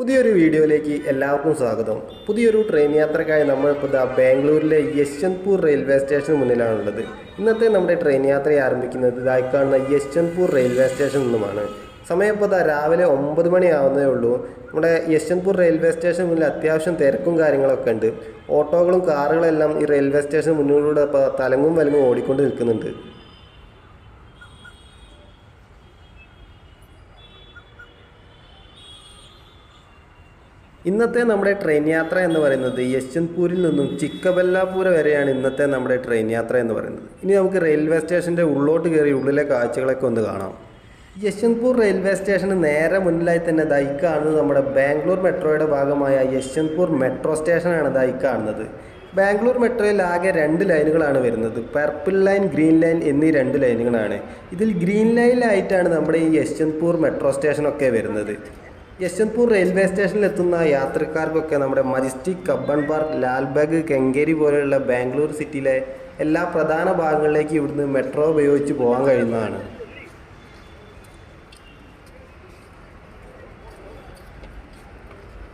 പുതിയൊരു വീഡിയോയിലേക്ക് എല്ലാവർക്കും സ്വാഗതം. പുതിയൊരു ട്രെയിൻ യാത്രക്കായി നമ്മളിപ്പോൾ ദാ ബാംഗ്ലൂരിലെ യശ്വന്ത്പൂർ റെയിൽവേ സ്റ്റേഷന് മുന്നിലാണുള്ളത്. ഇന്നത്തെ നമ്മുടെ ട്രെയിൻ യാത്ര ആരംഭിക്കുന്നത് ഇതായി കാണുന്ന യശ്വന്ത്പൂർ റെയിൽവേ സ്റ്റേഷൻ നിന്നുമാണ്. സമയം ഇപ്പോൾ ദാ രാവിലെ ഒമ്പത് മണിയാവുന്നേ ഉള്ളൂ. നമ്മുടെ യശ്വന്ത്പൂർ റെയിൽവേ സ്റ്റേഷൻ മുന്നിൽ അത്യാവശ്യം തിരക്കും കാര്യങ്ങളൊക്കെ ഉണ്ട്. ഓട്ടോകളും കാറുകളെല്ലാം ഈ റെയിൽവേ സ്റ്റേഷൻ മുന്നിലൂടെ ഇപ്പോൾ തലങ്ങും വലങ്ങും ഓടിക്കൊണ്ട് നിൽക്കുന്നുണ്ട്. ഇന്നത്തെ നമ്മുടെ ട്രെയിൻ യാത്ര എന്ന് പറയുന്നത് യശ്വന്ത്പൂരിൽ നിന്നും ചിക്കബല്ലാപൂര വരെയാണ് ഇന്നത്തെ നമ്മുടെ ട്രെയിൻ യാത്ര എന്ന് പറയുന്നത്. ഇനി നമുക്ക് റെയിൽവേ സ്റ്റേഷന്റെ ഉള്ളോട്ട് കയറി ഉള്ളിലെ കാഴ്ചകളൊക്കെ ഒന്ന് കാണാം. യശ്വന്ത്പൂർ റെയിൽവേ സ്റ്റേഷന് നേരെ മുന്നിലായി തന്നെ ദൈ കാണുന്നത് നമ്മുടെ ബാംഗ്ലൂർ മെട്രോയുടെ ഭാഗമായ യശ്വന്ത്പൂർ മെട്രോ സ്റ്റേഷനാണ് ഈ കാണുന്നത്. ബാംഗ്ലൂർ മെട്രോയിൽ ആകെ രണ്ട് ലൈനുകളാണ് വരുന്നത്. പർപ്പിൾ ലൈൻ ഗ്രീൻ ലൈൻ എന്നീ രണ്ട് ലൈനുകളാണ്. ഇതിൽ ഗ്രീൻ ലൈനിലായിട്ടാണ് നമ്മുടെ ഈ യശ്വന്ത്പൂർ മെട്രോ സ്റ്റേഷനൊക്കെ വരുന്നത്. യശ്വന്ത്പൂർ റെയിൽവേ സ്റ്റേഷനിൽ എത്തുന്ന യാത്രക്കാർക്കൊക്കെ നമ്മുടെ മജിസ്റ്റിക് കബ്ബൺ പാർക്ക് ലാൽബാഗ് കെങ്കേരി പോലെയുള്ള ബാംഗ്ലൂർ സിറ്റിയിലെ എല്ലാ പ്രധാന ഭാഗങ്ങളിലേക്ക് ഇവിടുന്ന് മെട്രോ ഉപയോഗിച്ച് പോകാൻ കഴിയുന്നതാണ്.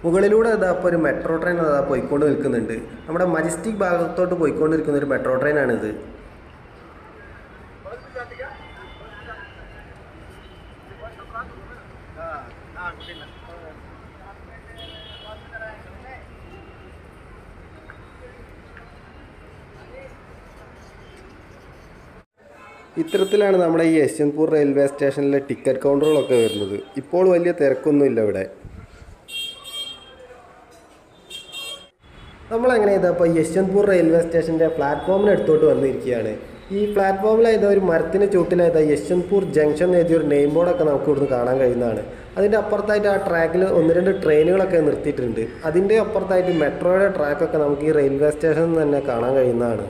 മുകളിലൂടെ അതാ ഇപ്പോൾ ഒരു മെട്രോ ട്രെയിൻ അതാ പോയിക്കൊണ്ട് നിൽക്കുന്നുണ്ട്. നമ്മുടെ മജിസ്റ്റിക് ഭാഗത്തോട്ട് പോയിക്കൊണ്ടിരിക്കുന്ന ഒരു മെട്രോ ട്രെയിനാണിത്. ഇത്തരത്തിലാണ് നമ്മുടെ ഈ യശ്വന്ത്പൂർ റെയിൽവേ സ്റ്റേഷനിലെ ടിക്കറ്റ് കൗണ്ടറുകളൊക്കെ വരുന്നത്. ഇപ്പോൾ വലിയ തിരക്കൊന്നുമില്ല ഇവിടെ. നമ്മളങ്ങനെ ഇതാ ഇപ്പോൾ യശ്വന്ത്പൂർ റെയിൽവേ സ്റ്റേഷന്റെ പ്ലാറ്റ്ഫോമിന് അടുത്തോട്ട് വന്നിരിക്കുകയാണ്. ഈ പ്ലാറ്റ്ഫോമിലായത് ഒരു മരത്തിന് ചൂട്ടിലായത് യശ്വന്ത്പൂർ ജംഗ്ഷൻ എഴുതിയൊരു നെയിം ബോർഡൊക്കെ നമുക്ക് ഇവിടുന്ന് കാണാൻ കഴിയുന്നതാണ്. അതിന്റെ അപ്പുറത്തായിട്ട് ആ ട്രാക്കിൽ ഒന്ന് രണ്ട് ട്രെയിനുകളൊക്കെ നിർത്തിയിട്ടുണ്ട്. അതിന്റെ അപ്പുറത്തായിട്ട് മെട്രോയുടെ ട്രാക്കൊക്കെ നമുക്ക് ഈ റെയിൽവേ സ്റ്റേഷനിൽ നിന്ന് തന്നെ കാണാൻ കഴിയുന്നതാണ്.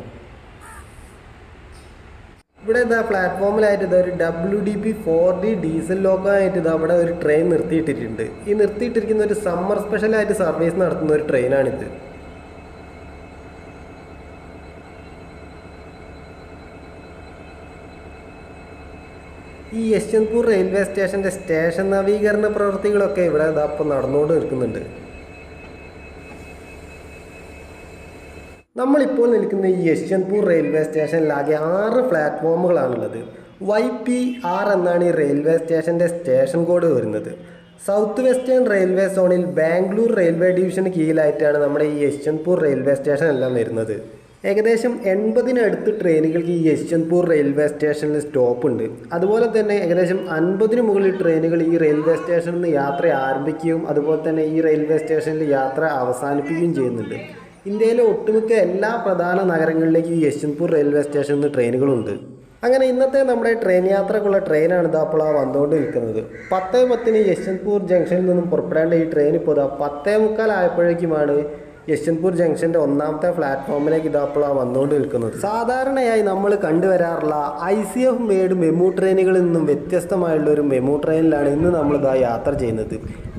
ഇവിടെ ഇതാ പ്ലാറ്റ്ഫോമിലായിട്ട് ഇതാ ഒരു W D P four D diesel loco ആയിട്ട് ഇതാ അവിടെ ഒരു ട്രെയിൻ നിർത്തിയിട്ടിട്ടുണ്ട്. ഈ നിർത്തിയിട്ടിരിക്കുന്ന ഒരു സമ്മർ സ്പെഷ്യലായിട്ട് സർവീസ് നടത്തുന്ന ഒരു ട്രെയിനാണിത് ഈ യശ്വന്ത്പൂർ റെയിൽവേ സ്റ്റേഷന്റെ സ്റ്റേഷൻ നവീകരണ പ്രവൃത്തികളൊക്കെ ഇവിടെ ഇതാ ഇപ്പം നടന്നുകൊണ്ട് നിൽക്കുന്നുണ്ട്. നമ്മളിപ്പോൾ നിൽക്കുന്ന ഈ യശ്വന്ത്പൂർ റെയിൽവേ സ്റ്റേഷനിലാകെ ആറ് പ്ലാറ്റ്ഫോമുകളാണുള്ളത് വൈ പി ആർ എന്നാണ് ഈ റെയിൽവേ സ്റ്റേഷന്റെ സ്റ്റേഷൻ കോഡ് വരുന്നത്. സൗത്ത് വെസ്റ്റേൺ റെയിൽവേ സോണിൽ ബാംഗ്ലൂർ റെയിൽവേ ഡിവിഷന് കീഴിലായിട്ടാണ് നമ്മുടെ ഈ യശ്വന്ത്പൂർ റെയിൽവേ സ്റ്റേഷൻ എല്ലാം വരുന്നത്. ഏകദേശം എൺപതിനടുത്ത് ട്രെയിനുകൾക്ക് ഈ യശ്വന്ത്പൂർ റെയിൽവേ സ്റ്റേഷനിൽ സ്റ്റോപ്പ് ഉണ്ട്. അതുപോലെ തന്നെ ഏകദേശം അൻപതിന് മുകളിൽ ട്രെയിനുകൾ ഈ റെയിൽവേ സ്റ്റേഷനിൽ നിന്ന് യാത്ര ആരംഭിക്കുകയും അതുപോലെ തന്നെ ഈ റെയിൽവേ സ്റ്റേഷനിൽ യാത്ര അവസാനിപ്പിക്കുകയും ചെയ്യുന്നുണ്ട്. ഇന്ത്യയിലെ ഒട്ടുമിക്ക എല്ലാ പ്രധാന നഗരങ്ങളിലേക്കും ഈ യശ്വന്ത്പൂർ റെയിൽവേ സ്റ്റേഷനിൽ നിന്ന് ട്രെയിനുകളുണ്ട്. അങ്ങനെ ഇന്നത്തെ നമ്മുടെ ട്രെയിൻ യാത്രക്കുള്ള ട്രെയിനാണ് ഇതാ അപ്പോൾ ആ വന്നുകൊണ്ട് നിൽക്കുന്നത്. പത്തേ പത്തിന് യശ്വന്ത്പൂർ ജംഗ്ഷനിൽ നിന്നും പുറപ്പെടേണ്ട ഈ ട്രെയിൻ ഇപ്പോൾ ഇതാ പത്തേ മുക്കാലായപ്പോഴേക്കുമാണ് യശ്വന്ത്പൂർ ജംഗ്ഷന്റെ ഒന്നാമത്തെ പ്ലാറ്റ്ഫോമിലേക്ക് ഇതാ അപ്പോൾ വന്നുകൊണ്ട് നിൽക്കുന്നത് സാധാരണയായി നമ്മൾ കണ്ടുവരാറുള്ള I C F made MEMU ട്രെയിനുകളിൽ നിന്നും വ്യത്യസ്തമായുള്ള ഒരു മെമു ട്രെയിനിലാണ് ഇന്ന് നമ്മൾ ഇതാ യാത്ര ചെയ്യുന്നത്.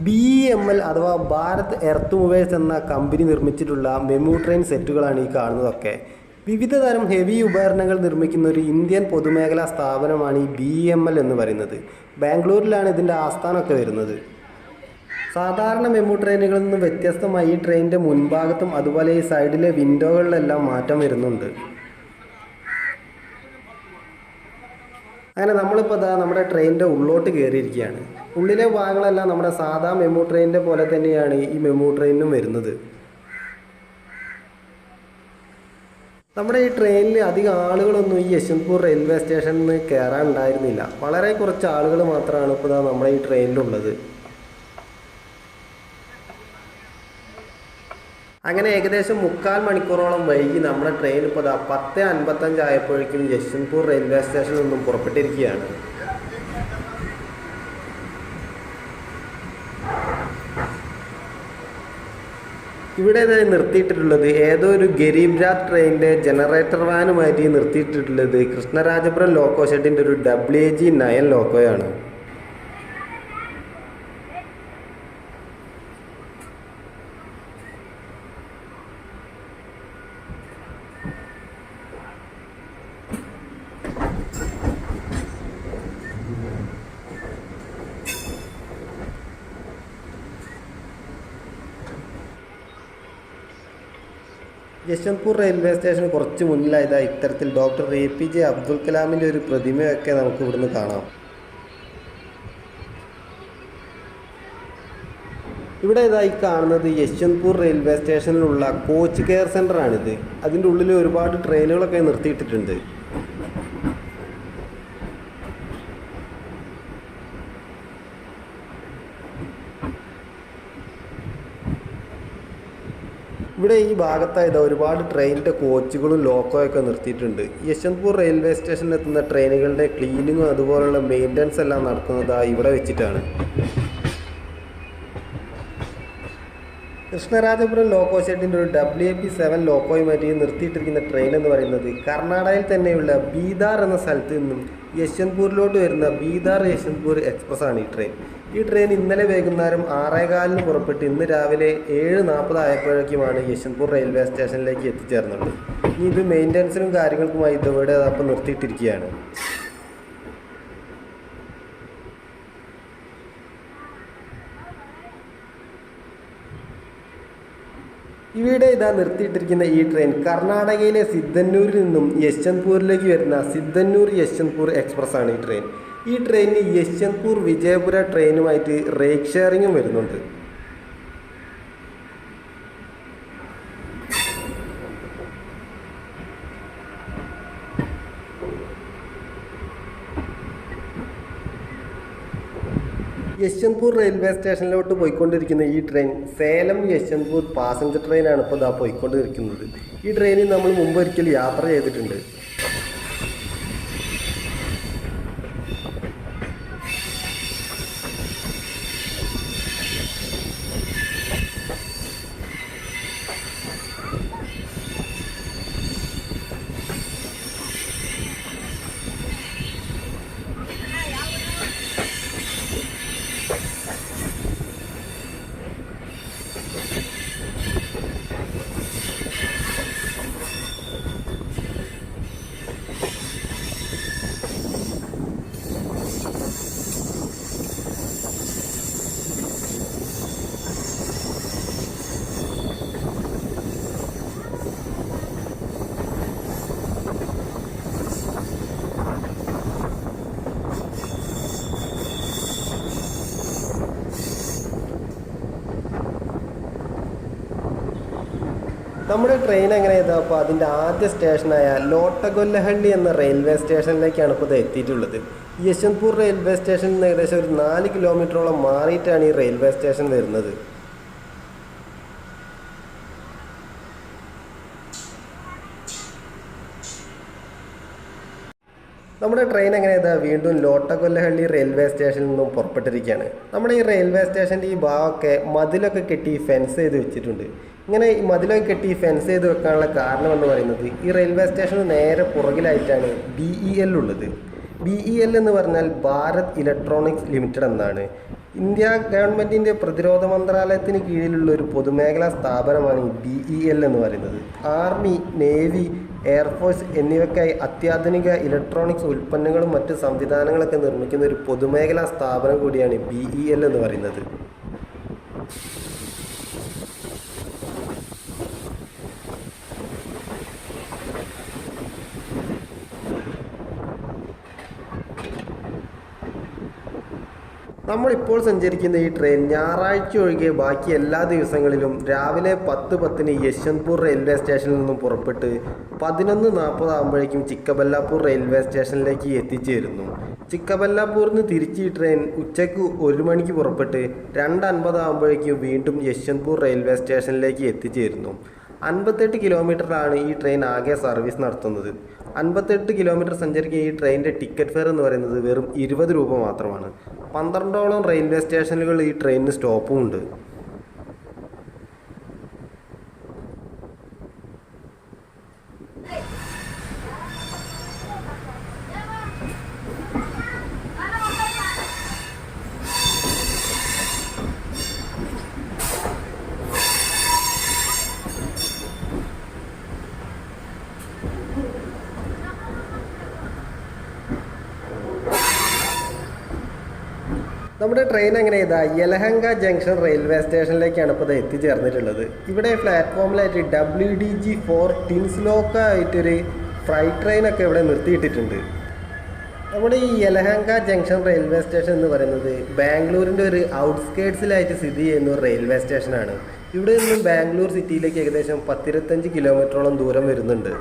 ബി എം എൽ അഥവാ ഭാരത് എർത്ത് മൂവേഴ്സ് എന്ന കമ്പനി നിർമ്മിച്ചിട്ടുള്ള മെമു ട്രെയിൻ സെറ്റുകളാണ് ഈ കാണുന്നതൊക്കെ. വിവിധ തരം ഹെവി ഉപകരണങ്ങൾ നിർമ്മിക്കുന്ന ഒരു ഇന്ത്യൻ പൊതുമേഖലാ സ്ഥാപനമാണ് ഈ ബി എം എൽ എന്ന് പറയുന്നത്. ബാംഗ്ലൂരിലാണ് ഇതിന്റെ ആസ്ഥാനമൊക്കെ വരുന്നത്. സാധാരണ മെമു ട്രെയിനുകളിൽ നിന്ന് വ്യത്യസ്തമായി ഈ ട്രെയിനിന്റെ മുൻഭാഗത്തും അതുപോലെ ഈ സൈഡിലെ വിൻഡോകളിലെല്ലാം മാറ്റം വരുന്നുണ്ട്. അങ്ങനെ നമ്മളിപ്പോൾ ഇതാ നമ്മുടെ ട്രെയിനിന്റെ ഉള്ളോട്ട് കയറിയിരിക്കുകയാണ് ഉള്ളിലെ ഭാഗങ്ങളെല്ലാം നമ്മുടെ സാധാ മെമു ട്രെയിനിന്റെ പോലെ തന്നെയാണ് ഈ മെമു ട്രെയിനിനും വരുന്നത്. നമ്മുടെ ഈ ട്രെയിനിൽ അധികം ആളുകളൊന്നും ഈ യശ്വന്ത്പൂർ റെയിൽവേ സ്റ്റേഷനിൽ നിന്ന് കയറാനുണ്ടായിരുന്നില്ല വളരെ കുറച്ച് ആളുകൾ മാത്രമാണ് ഇപ്പോൾ നമ്മുടെ ഈ ട്രെയിനിലുള്ളത്. അങ്ങനെ ഏകദേശം മുക്കാൽ മണിക്കൂറോളം വൈകി നമ്മുടെ ട്രെയിൻ ഇപ്പോൾ ദാ പത്ത് അൻപത്തഞ്ച് ആയപ്പോഴേക്കും യശ്വന്ത്പൂർ റെയിൽവേ സ്റ്റേഷനിൽ നിന്നും പുറപ്പെട്ടിരിക്കുകയാണ്. ഇവിടെ നിർത്തിയിട്ടിട്ടുള്ളത് ഏതോ ഒരു ഗരീബ് രാത് ട്രെയിനിന്റെ ജനറേറ്റർ വാനുമായിട്ട് നിർത്തിയിട്ടിട്ടുള്ളത് കൃഷ്ണരാജപുരം ലോക്കോ ഷെഡിന്റെ ഒരു ഡബ്ല്യു ജി നയൻ ലോക്കോയാണ് യശ്വന്ത്പൂർ റെയിൽവേ സ്റ്റേഷന് കുറച്ച് മുന്നിലായതാ ഇത്തരത്തിൽ doctor A P J Abdul കലാമിന്റെ ഒരു പ്രതിമയൊക്കെ നമുക്ക് ഇവിടുന്ന് കാണാം. ഇവിടെ ഇതായി കാണുന്നത് യശ്വന്ത്പൂർ റെയിൽവേ സ്റ്റേഷനിലുള്ള കോച്ച് കെയർ സെന്ററാണിത് അതിന്റെ ഉള്ളിൽ ഒരുപാട് ട്രെയിനുകളൊക്കെ നിർത്തിയിട്ടിട്ടുണ്ട്. ഇവിടെ ഈ ഭാഗത്തായത് ഒരുപാട് ട്രെയിനിന്റെ കോച്ചുകളും ലോക്കോയൊക്കെ നിർത്തിയിട്ടുണ്ട്. യശ്വന്ത്പൂർ റെയിൽവേ സ്റ്റേഷനിൽ എത്തുന്ന ട്രെയിനുകളുടെ ക്ലീനിങ്ങും അതുപോലുള്ള മെയിന്റനൻസ് എല്ലാം നടക്കുന്നത് ഇവിടെ വെച്ചിട്ടാണ്. കൃഷ്ണരാജപുരം ലോക്കോ ഷെഡിന്റെ ഒരു ഡബ്ല്യു എ പി സെവൻ ലോക്കോയുമായിട്ട് നിർത്തിയിട്ടിരിക്കുന്ന ട്രെയിൻ എന്ന് പറയുന്നത് കർണാടകയിൽ തന്നെയുള്ള ബീദാർ എന്ന സ്ഥലത്ത് നിന്നും യശ്വന്ത്പൂരിലോട്ട് വരുന്ന ബീദാർ യശ്വന്ത്പൂർ എക്സ്പ്രസ് ആണ് ഈ ട്രെയിൻ ഈ ട്രെയിൻ ഇന്നലെ വൈകുന്നേരം ആറേകാലിന് പുറപ്പെട്ട് ഇന്ന് രാവിലെ ഏഴ് നാൽപ്പത് ആയപ്പോഴേക്കുമാണ് യശ്വന്ത്പൂർ റെയിൽവേ സ്റ്റേഷനിലേക്ക് എത്തിച്ചേർന്നത്. ഇനി ഇത് മെയിന്റനൻസിനും കാര്യങ്ങൾക്കുമായി ഇതോടെ അതപ്പം നിർത്തിയിട്ടിരിക്കുകയാണ്. ഇവിടെ ഇതാ നിർത്തിയിട്ടിരിക്കുന്ന ഈ ട്രെയിൻ കർണാടകയിലെ സിദ്ധന്നൂരിൽ നിന്നും യശ്വന്ത്പൂരിലേക്ക് വരുന്ന സിദ്ധന്നൂർ യശ്വന്ത്പൂർ എക്സ്പ്രസ് ആണ് ഈ ട്രെയിൻ ഈ ട്രെയിനിന് യശ്വന്ത്പൂർ വിജയപുര ട്രെയിനുമായിട്ട് റേക്ക് ഷെയറിങ്ങും വരുന്നുണ്ട്. യശ്വന്ത്പൂർ റെയിൽവേ സ്റ്റേഷനിലോട്ട് പോയിക്കൊണ്ടിരിക്കുന്ന ഈ ട്രെയിൻ സേലം യശ്വന്ത്പൂർ പാസഞ്ചർ ട്രെയിനാണ് ഇപ്പോൾ ഇതാ പോയിക്കൊണ്ടിരിക്കുന്നത്. ഈ ട്രെയിനിൽ നമ്മൾ മുമ്പ് ഒരിക്കൽ യാത്ര ചെയ്തിട്ടുണ്ട് നമ്മുടെ ട്രെയിൻ എങ്ങനെ ചെയ്താൽ അപ്പോൾ അതിന്റെ ആദ്യ സ്റ്റേഷനായ ലോട്ടഗൊല്ലഹള്ളി എന്ന റെയിൽവേ സ്റ്റേഷനിലേക്കാണ് ഇപ്പോൾ ഇത് എത്തിയിട്ടുള്ളത്. യശ്വന്ത്പൂർ റെയിൽവേ സ്റ്റേഷനിൽ നിന്ന് ഏകദേശം ഒരു നാല് കിലോമീറ്ററോളം മാറിയിട്ടാണ് ഈ റെയിൽവേ സ്റ്റേഷൻ വരുന്നത്. നമ്മുടെ ട്രെയിൻ എങ്ങനെ വീണ്ടും ലോട്ടകൊല്ലഹള്ളി റെയിൽവേ സ്റ്റേഷനിൽ നിന്നും പുറപ്പെട്ടിരിക്കുകയാണ്. നമ്മുടെ ഈ റെയിൽവേ സ്റ്റേഷന്റെ ഈ ഭാഗമൊക്കെ മതിലൊക്കെ കെട്ടി ഫെൻസ് ചെയ്ത് വെച്ചിട്ടുണ്ട്. ഇങ്ങനെ ഈ മതിലൊക്കെ കെട്ടി ഫെൻസ് ചെയ്ത് വെക്കാനുള്ള കാരണം എന്ന് പറയുന്നത് ഈ റെയിൽവേ സ്റ്റേഷന് നേരെ പുറകിലായിട്ടാണ് ബി ഇ എൽ ഉള്ളത്. ബി ഇ എൽ എന്ന് പറഞ്ഞാൽ ഭാരത് ഇലക്ട്രോണിക്സ് ലിമിറ്റഡ് എന്നാണ്. ഇന്ത്യ ഗവൺമെന്റിന്റെ പ്രതിരോധ മന്ത്രാലയത്തിന് കീഴിലുള്ള ഒരു പൊതുമേഖലാ സ്ഥാപനമാണ് ഈ ബി ഇ എൽ എന്ന് പറയുന്നത്. ആർമി നേവി എയർഫോഴ്സ് എന്നിവയ്ക്കായി അത്യാധുനിക ഇലക്ട്രോണിക്സ് ഉൽപ്പന്നങ്ങളും മറ്റ് സംവിധാനങ്ങളൊക്കെ നിർമ്മിക്കുന്ന ഒരു പൊതുമേഖലാ സ്ഥാപനം കൂടിയാണ് ബി ഇ എൽ എന്ന് പറയുന്നത്. നമ്മളിപ്പോൾ സഞ്ചരിക്കുന്ന ഈ ട്രെയിൻ ഞായറാഴ്ച ഒഴികെ ബാക്കി എല്ലാ ദിവസങ്ങളിലും രാവിലെ പത്ത് പത്തിന് യശ്വന്ത്പൂർ റെയിൽവേ സ്റ്റേഷനിൽ നിന്നും പുറപ്പെട്ട് പതിനൊന്ന് നാൽപ്പതാകുമ്പോഴേക്കും ചിക്കബല്ലാപ്പൂർ റെയിൽവേ സ്റ്റേഷനിലേക്ക് എത്തിച്ചേരുന്നു. ചിക്കബല്ലാപ്പൂരിൽ നിന്ന് തിരിച്ച് ഈ ട്രെയിൻ ഉച്ചയ്ക്ക് ഒരു മണിക്ക് പുറപ്പെട്ട് രണ്ട് അൻപതാകുമ്പോഴേക്കും വീണ്ടും യശ്വന്ത്പൂർ റെയിൽവേ സ്റ്റേഷനിലേക്ക് എത്തിച്ചേരുന്നു. അൻപത്തെട്ട് കിലോമീറ്ററാണ് ഈ ട്രെയിൻ ആകെ സർവീസ് നടത്തുന്നത്. അൻപത്തെട്ട് കിലോമീറ്റർ സഞ്ചരിക്കുന്ന ഈ ട്രെയിനിന്റെ ടിക്കറ്റ് ഫെയർ എന്ന് പറയുന്നത് വെറും ഇരുപത് രൂപ മാത്രമാണ്. പന്ത്രണ്ടോളം റെയിൽവേ സ്റ്റേഷനുകൾ ഈ ട്രെയിനിന് സ്റ്റോപ്പും ഉണ്ട്. നമ്മുടെ ട്രെയിൻ എങ്ങനെ ഇതാ യലഹങ്ക ജംഗ്ഷൻ റെയിൽവേ സ്റ്റേഷനിലേക്കാണ് ഇപ്പോൾ ഇത് എത്തിച്ചേർന്നിട്ടുള്ളത്. ഇവിടെ പ്ലാറ്റ്ഫോമിലായിട്ട് ഡബ്ല്യു ഡി ജി ഫോർ ടിൻസ് ലോക്കായിട്ടൊരു ഫ്രൈറ്റ് ട്രെയിനൊക്കെ ഇവിടെ നിർത്തിയിട്ടിട്ടുണ്ട്. നമ്മുടെ ഈ യലഹങ്ക ജംഗ്ഷൻ റെയിൽവേ സ്റ്റേഷൻ എന്ന് പറയുന്നത് ബാംഗ്ലൂരിന്റെ ഒരു ഔട്ട്സ്കേർട്സിലായിട്ട് സ്ഥിതി ചെയ്യുന്ന ഒരു റെയിൽവേ സ്റ്റേഷനാണ് ഇവിടെ നിന്നും ബാംഗ്ലൂർ സിറ്റിയിലേക്ക് ഏകദേശം പത്തിരുപത്തഞ്ച് കിലോമീറ്ററോളം ദൂരം വരുന്നുണ്ട്.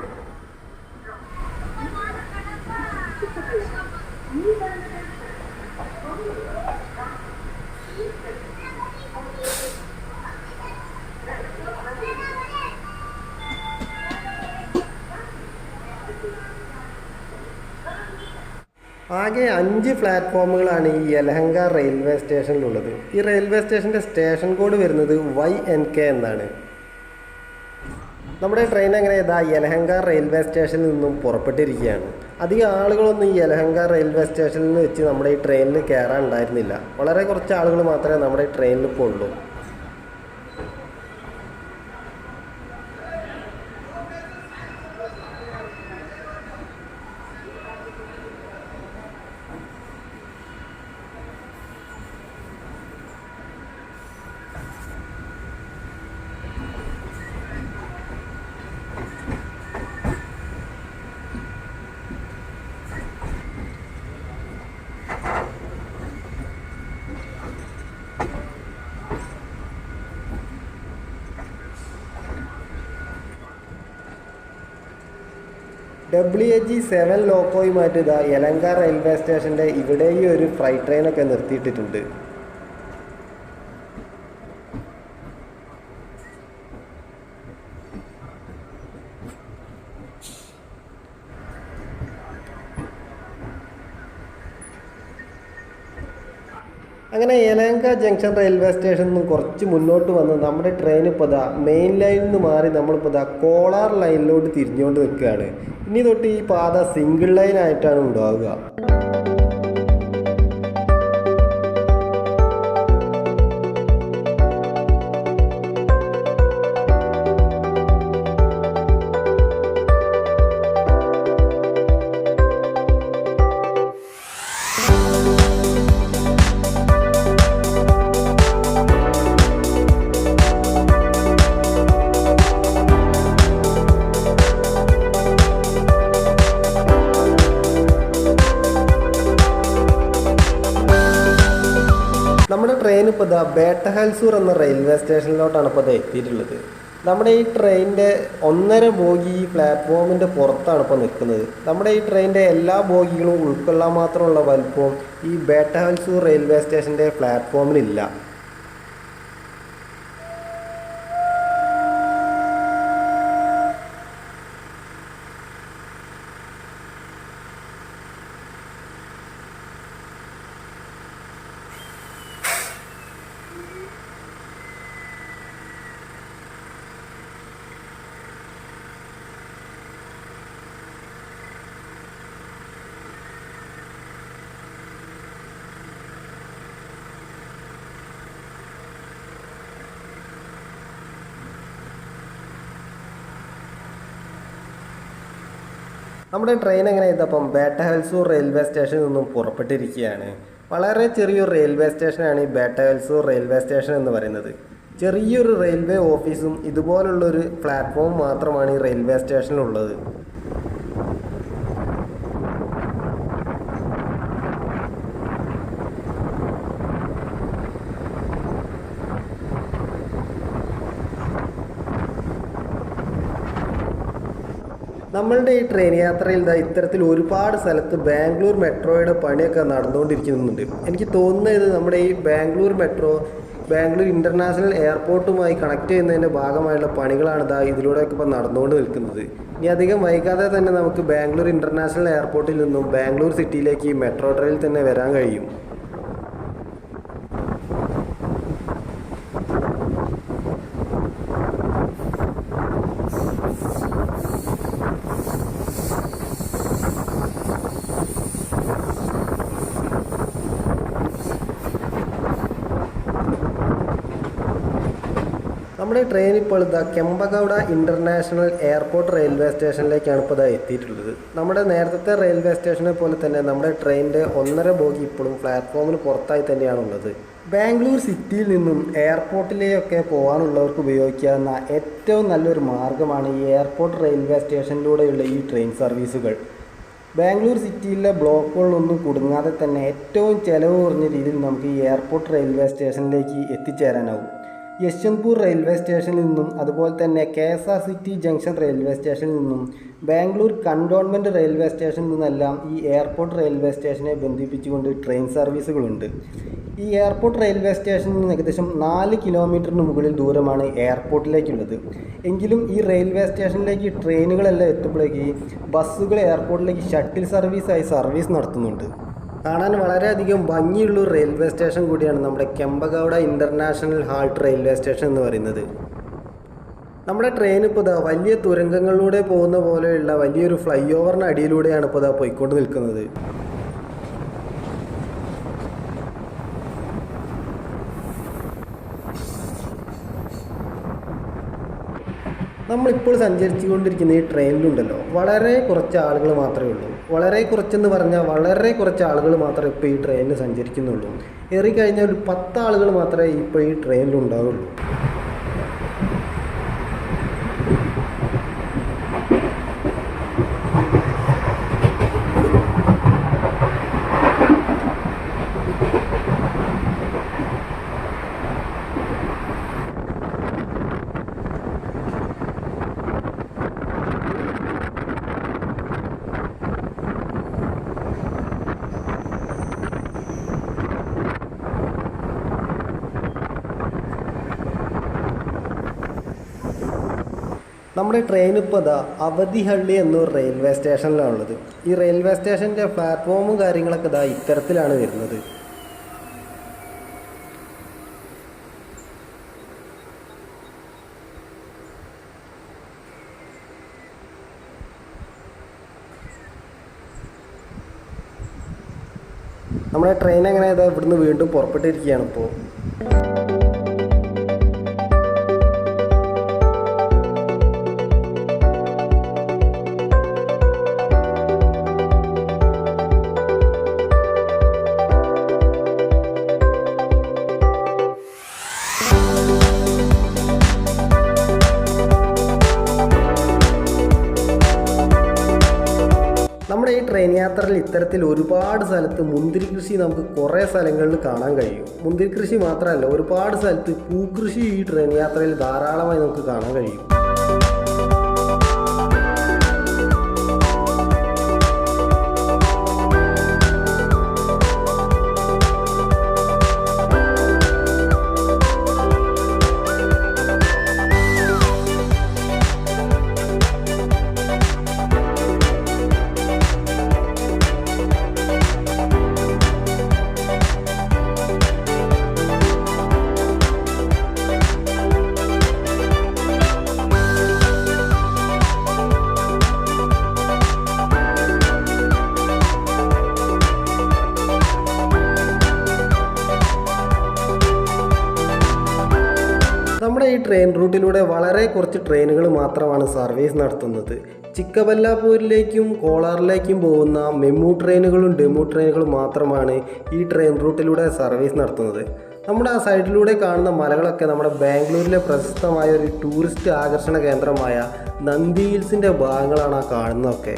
ആകെ അഞ്ച് പ്ലാറ്റ്ഫോമുകളാണ് ഈ യലഹങ്ക റെയിൽവേ സ്റ്റേഷനിലുള്ളത്. ഈ റെയിൽവേ സ്റ്റേഷന്റെ സ്റ്റേഷൻ കോഡ് വരുന്നത് വൈ എൻ കെ എന്നാണ്. നമ്മുടെ ട്രെയിൻ അങ്ങനെ ഇതാ യലഹങ്ക റെയിൽവേ സ്റ്റേഷനിൽ നിന്നും പുറപ്പെട്ടിരിക്കുകയാണ്? അധികം ആളുകളൊന്നും ഈ യലഹങ്ക റെയിൽവേ സ്റ്റേഷനിൽ വെച്ച് നമ്മുടെ ഈ ട്രെയിനിൽ കയറാൻ ഉണ്ടായിരുന്നില്ല. വളരെ കുറച്ച് ആളുകൾ മാത്രമേ നമ്മുടെ ഈ ട്രെയിനിൽ ഇപ്പോൾ ഡബ്ല്യു എച്ച് ജി സെവൻ ലോക്കോയുമായിട്ട് ഇതാ എലങ്ക റെയിൽവേ സ്റ്റേഷന്റെ ഇവിടെ ഈ ഒരു ഫ്രൈറ്റ് ട്രെയിനൊക്കെ നിർത്തിയിട്ടിട്ടുണ്ട്. അങ്ങനെ യലങ്ക ജംഗ്ഷൻ റെയിൽവേ സ്റ്റേഷനിൽ നിന്നും കുറച്ച് മുന്നോട്ട് വന്ന് നമ്മുടെ ട്രെയിൻ ഇപ്പോൾ ഇതാ മെയിൻ ലൈനിൽ നിന്ന് മാറി നമ്മളിപ്പോൾ ഇതാ കോളാർ ലൈനിലോട്ട് തിരിഞ്ഞുകൊണ്ട് നിൽക്കുകയാണ്. ഇനി തൊട്ട് ഈ പാത സിംഗിൾ ലൈൻ ആയിട്ടാണ് ഉണ്ടാവുക. നമ്മുടെ ട്രെയിൻ ഇപ്പോൾ ഇതാ ബേട്ടഹൽസൂർ എന്ന റെയിൽവേ സ്റ്റേഷനിലോട്ടാണ് ഇപ്പോൾ ഇത് എത്തിയിട്ടുള്ളത്. നമ്മുടെ ഈ ട്രെയിനിന്റെ ഒന്നര ബോഗി ഈ പ്ലാറ്റ്ഫോമിന്റെ പുറത്താണ് ഇപ്പോൾ നിൽക്കുന്നത്. നമ്മുടെ ഈ ട്രെയിനിന്റെ എല്ലാ ബോഗികളും ഉൾക്കൊള്ളാൻ മാത്രമുള്ള വലുപ്പവും ഈ ബേട്ടഹൽസൂർ റെയിൽവേ സ്റ്റേഷന്റെ പ്ലാറ്റ്ഫോമിലില്ല നമ്മുടെ ട്രെയിൻ എങ്ങനെ ഇതപ്പം ബേട്ടഹൽസൂർ റെയിൽവേ സ്റ്റേഷനിൽ നിന്നും പുറപ്പെട്ടിരിക്കുകയാണ്. വളരെ ചെറിയൊരു റെയിൽവേ സ്റ്റേഷനാണ് ഈ ബേട്ടഹൽസൂർ റെയിൽവേ സ്റ്റേഷൻ എന്ന് പറയുന്നത്. ചെറിയൊരു റെയിൽവേ ഓഫീസും ഇതുപോലുള്ളൊരു പ്ലാറ്റ്ഫോം മാത്രമാണ് ഈ റെയിൽവേ സ്റ്റേഷനിലുള്ളത് നമ്മളുടെ ഈ ട്രെയിൻ യാത്രയിൽ ഇതാ ഇത്തരത്തിൽ ഒരുപാട് സ്ഥലത്ത് ബാംഗ്ലൂർ മെട്രോയുടെ പണിയൊക്കെ നടന്നുകൊണ്ടിരിക്കുന്നുണ്ട്. എനിക്ക് തോന്നുന്നത് നമ്മുടെ ഈ ബാംഗ്ലൂർ മെട്രോ ബാംഗ്ലൂർ ഇന്റർനാഷണൽ എയർപോർട്ടുമായി കണക്ട് ചെയ്യുന്നതിന്റെ ഭാഗമായുള്ള പണികളാണ് ഇതാ ഇതിലൂടെയൊക്കെ ഇപ്പോൾ നടന്നുകൊണ്ട് നിൽക്കുന്നത്. ഇനി അധികം വൈകാതെ തന്നെ നമുക്ക് ബാംഗ്ലൂർ ഇന്റർനാഷണൽ എയർപോർട്ടിൽ നിന്നും ബാംഗ്ലൂർ സിറ്റിയിലേക്ക് ഈ മെട്രോ ട്രെയിനിൽ തന്നെ വരാൻ കഴിയും. ട്രെയിൻ ഇപ്പോൾ ഇതാ കെമ്പഗൗഡ ഇന്റർനാഷണൽ എയർപോർട്ട് റെയിൽവേ സ്റ്റേഷനിലേക്കാണ് ഇപ്പോൾ ഇതാ എത്തിയിട്ടുള്ളത്. നമ്മുടെ നേരത്തെ റെയിൽവേ സ്റ്റേഷനെ പോലെ തന്നെ നമ്മുടെ ട്രെയിനിന്റെ ഒന്നര ബോഗി ഇപ്പോഴും പ്ലാറ്റ്ഫോമിന് പുറത്തായി തന്നെയാണുള്ളത് ബാംഗ്ലൂർ സിറ്റിയിൽ നിന്നും എയർപോർട്ടിലേക്കൊക്കെ പോകാനുള്ളവർക്ക് ഉപയോഗിക്കാവുന്ന ഏറ്റവും നല്ലൊരു മാർഗമാണ് ഈ എയർപോർട്ട് റെയിൽവേ സ്റ്റേഷനിലൂടെയുള്ള ഈ ട്രെയിൻ സർവീസുകൾ ബാംഗ്ലൂർ സിറ്റിയിലെ ബ്ലോക്കുകളൊന്നും കുടുങ്ങാതെ തന്നെ ഏറ്റവും ചിലവ് കുറഞ്ഞ രീതിയിൽ നമുക്ക് ഈ എയർപോർട്ട് റെയിൽവേ സ്റ്റേഷനിലേക്ക് എത്തിച്ചേരാനാവും. യശ്വന്ത്പൂർ റെയിൽവേ സ്റ്റേഷനിൽ നിന്നും അതുപോലെ തന്നെ K S R City junction railway സ്റ്റേഷനിൽ നിന്നും ബാംഗ്ലൂർ കണ്ടോൺമെന്റ് റെയിൽവേ സ്റ്റേഷനിൽ നിന്നെല്ലാം ഈ എയർപോർട്ട് റെയിൽവേ സ്റ്റേഷനെ ബന്ധിപ്പിച്ചുകൊണ്ട് ട്രെയിൻ സർവീസുകളുണ്ട്. ഈ എയർപോർട്ട് റെയിൽവേ സ്റ്റേഷനിൽ നിന്ന് ഏകദേശം നാല് കിലോമീറ്ററിന് മുകളിൽ ദൂരമാണ് എയർപോർട്ടിലേക്കുള്ളത്. എങ്കിലും ഈ റെയിൽവേ സ്റ്റേഷനിലേക്ക് ട്രെയിനുകളെല്ലാം എത്തുമ്പോഴേക്ക് ബസ്സുകൾ എയർപോർട്ടിലേക്ക് ഷട്ടിൽ സർവീസായി സർവീസ് നടത്തുന്നുണ്ട്. കാണാൻ വളരെയധികം ഭംഗിയുള്ള റെയിൽവേ സ്റ്റേഷൻ കൂടിയാണ് നമ്മുടെ Kempegowda international halt railway station എന്ന് പറയുന്നത്. നമ്മുടെ ട്രെയിൻ ഇപ്പോൾ ഇതാ വലിയ തുരങ്കങ്ങളിലൂടെ പോകുന്ന പോലെയുള്ള വലിയൊരു ഫ്ലൈ ഓവറിന് അടിയിലൂടെയാണ് ഇപ്പോൾ ഇതാ പോയിക്കൊണ്ട് നിൽക്കുന്നത് നമ്മളിപ്പോൾ സഞ്ചരിച്ചുകൊണ്ടിരിക്കുന്ന ഈ ട്രെയിനിലുണ്ടല്ലോ വളരെ കുറച്ച് ആളുകൾ മാത്രമേ ഉള്ളൂ. വളരെ കുറച്ചെന്ന് പറഞ്ഞാൽ വളരെ കുറച്ച് ആളുകൾ മാത്രമേ ഇപ്പോൾ ഈ ട്രെയിനിൽ സഞ്ചരിക്കുന്നുള്ളൂ. ഏറിക്കഴിഞ്ഞാൽ ഒരു പത്ത് ആളുകൾ മാത്രമേ ഇപ്പോൾ ഈ ട്രെയിനിൽ നമ്മുടെ ട്രെയിൻ ഇപ്പോൾ ഇതാ അവധിഹള്ളി എന്നൊരു റെയിൽവേ സ്റ്റേഷനിലാണുള്ളത് ഈ റെയിൽവേ സ്റ്റേഷന്റെ പ്ലാറ്റ്ഫോമും കാര്യങ്ങളൊക്കെ ഇതാ ഇത്തരത്തിലാണ് വരുന്നത്. നമ്മുടെ ട്രെയിൻ എങ്ങനെ ഇവിടുന്ന് വീണ്ടും പുറപ്പെട്ടിരിക്കുകയാണ് ഇപ്പോൾ ട്രെയിൻ യാത്രയിൽ ഇത്തരത്തിൽ ഒരുപാട് സ്ഥലത്ത് മുന്തിരി കൃഷി നമുക്ക് കുറേ സ്ഥലങ്ങളിൽ കാണാൻ കഴിയും. മുന്തിരി കൃഷി മാത്രമല്ല ഒരുപാട് സ്ഥലത്ത് പൂക്കൃഷി ഈ ട്രെയിൻ യാത്രയിൽ ധാരാളമായി നമുക്ക് കാണാൻ കഴിയും. റൂട്ടിലൂടെ വളരെ കുറച്ച് ട്രെയിനുകൾ മാത്രമാണ് സർവീസ് നടത്തുന്നത്. ചിക്കബല്ലാപൂരിലേക്കും കോളാറിലേക്കും പോകുന്ന മെമു ട്രെയിനുകളും ഡെമു ട്രെയിനുകളും മാത്രമാണ് ഈ ട്രെയിൻ റൂട്ടിലൂടെ സർവീസ് നടത്തുന്നത്. നമ്മുടെ ആ സൈഡിലൂടെ കാണുന്ന മലകളൊക്കെ നമ്മുടെ ബാംഗ്ലൂരിലെ പ്രശസ്തമായ ഒരു ടൂറിസ്റ്റ് ആകർഷണ കേന്ദ്രമായ നന്ദി ഹിൽസിന്റെ ഭാഗങ്ങളാണ് ആ കാണുന്നതൊക്കെ.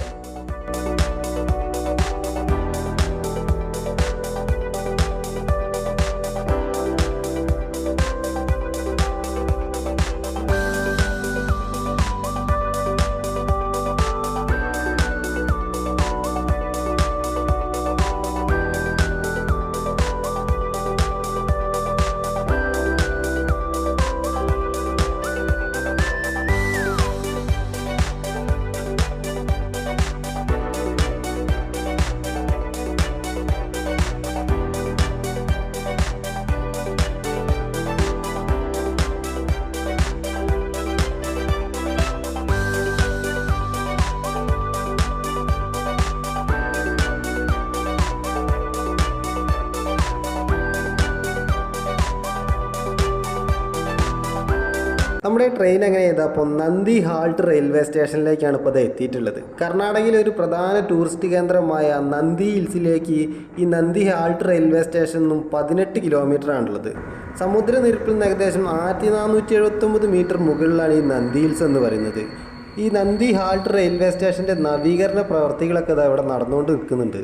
ട്രെയിൻ എങ്ങനെ ചെയ്താൽ അപ്പോൾ നന്ദി ഹാൾട്ട് റെയിൽവേ സ്റ്റേഷനിലേക്കാണ് ഇപ്പോൾ അത് എത്തിയിട്ടുള്ളത്. കർണാടകയിലെ ഒരു പ്രധാന ടൂറിസ്റ്റ് കേന്ദ്രമായ നന്ദി ഹിൽസിലേക്ക് ഈ നന്ദി ഹാൾട്ട് റെയിൽവേ സ്റ്റേഷൻ നിന്നും പതിനെട്ട് കിലോമീറ്റർ ആണുള്ളത്. സമുദ്രനിരപ്പിൽ നിന്ന് ഏകദേശം ആയിരത്തി നാനൂറ്റി എഴുപത്തൊമ്പത് മീറ്റർ മുകളിലാണ് ഈ നന്ദി ഹിൽസ് എന്ന് പറയുന്നത്. ഈ നന്ദി ഹാൾട്ട് റെയിൽവേ സ്റ്റേഷന്റെ നവീകരണ പ്രവർത്തികളൊക്കെ ഇതാ ഇവിടെ നടന്നുകൊണ്ട് നിൽക്കുന്നുണ്ട്.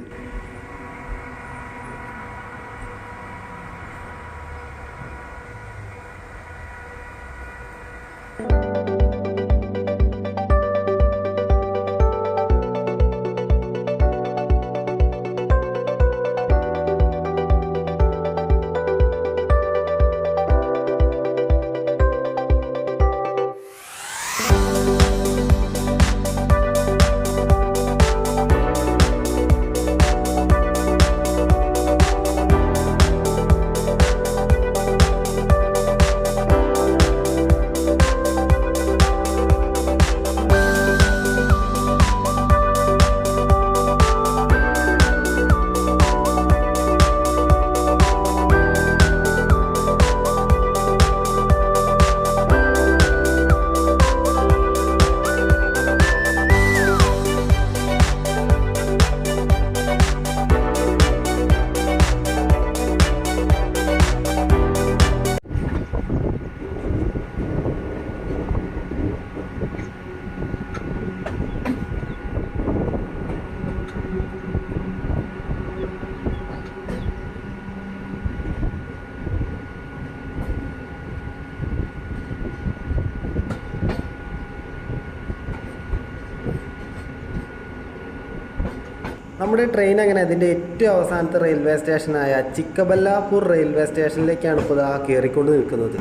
ട്രെയിൻ അങ്ങനെ അതിന്റെ ഏറ്റവും അവസാനത്തെ റെയിൽവേ സ്റ്റേഷനായ ചിക്കബല്ലാപൂർ റെയിൽവേ സ്റ്റേഷനിലേക്കാണ് ഇപ്പോൾ ആ കയറിക്കൊണ്ട് നിൽക്കുന്നത്.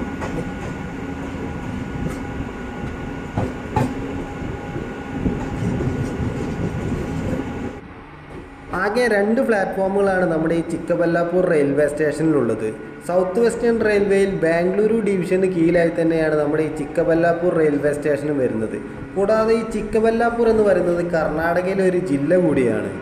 ആകെ രണ്ട് പ്ലാറ്റ്ഫോമുകളാണ് നമ്മുടെ ഈ ചിക്കബല്ലാപൂർ റെയിൽവേ സ്റ്റേഷനിലുള്ളത് സൗത്ത് വെസ്റ്റേൺ റെയിൽവേയിൽ ബാംഗ്ലൂരു ഡിവിഷന് കീഴിലായി തന്നെയാണ് നമ്മുടെ ഈ ചിക്കബല്ലാപൂർ റെയിൽവേ സ്റ്റേഷനും വരുന്നത്. കൂടാതെ ഈ ചിക്കബല്ലാപൂർ എന്ന് പറയുന്നത് കർണാടകയിലെ ഒരു ജില്ല കൂടിയാണ്.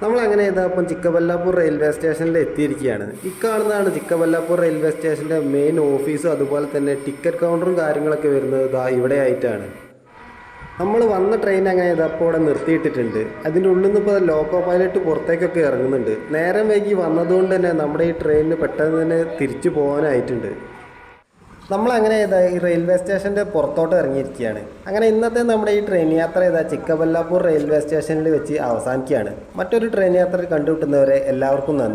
നമ്മൾ അങ്ങനെ ഇതാപ്പം ചിക്കബല്ലാപ്പൂർ റെയിൽവേ സ്റ്റേഷനിൽ എത്തിയിരിക്കുകയാണ്. ഈ കാണുന്നതാണ് ചിക്കബല്ലാപ്പൂർ റെയിൽവേ സ്റ്റേഷന്റെ മെയിൻ ഓഫീസും അതുപോലെ തന്നെ ടിക്കറ്റ് കൗണ്ടറും കാര്യങ്ങളൊക്കെ വരുന്നത് ഇതാ ഇവിടെ ആയിട്ടാണ്. നമ്മൾ വന്ന ട്രെയിൻ അങ്ങനെ ഇതപ്പോൾ ഇവിടെ നിർത്തിയിട്ടിട്ടുണ്ട്. അതിന്റെ ഉള്ളിൽ നിന്ന് ഇപ്പോൾ ലോക്കോ പൈലറ്റ് പുറത്തേക്കൊക്കെ ഇറങ്ങുന്നുണ്ട്. നേരം വൈകി വന്നതുകൊണ്ട് തന്നെ നമ്മുടെ ഈ ട്രെയിനിന് പെട്ടെന്ന് തന്നെ തിരിച്ചു പോകാനായിട്ടുണ്ട്. നമ്മളങ്ങനെ ഇതാ ഈ റെയിൽവേ സ്റ്റേഷന്റെ പുറത്തോട്ട് ഇറങ്ങിയിരിക്കുകയാണ്. അങ്ങനെ ഇന്നത്തെ നമ്മുടെ ഈ ട്രെയിൻ യാത്ര ഇതാ ചിക്കബല്ലാപൂർ റെയിൽവേ സ്റ്റേഷനിൽ വെച്ച് അവസാനിക്കുകയാണ്. മറ്റൊരു ട്രെയിൻ യാത്ര കണ്ടുകിട്ടുന്നവരെ എല്ലാവർക്കും നന്ദി.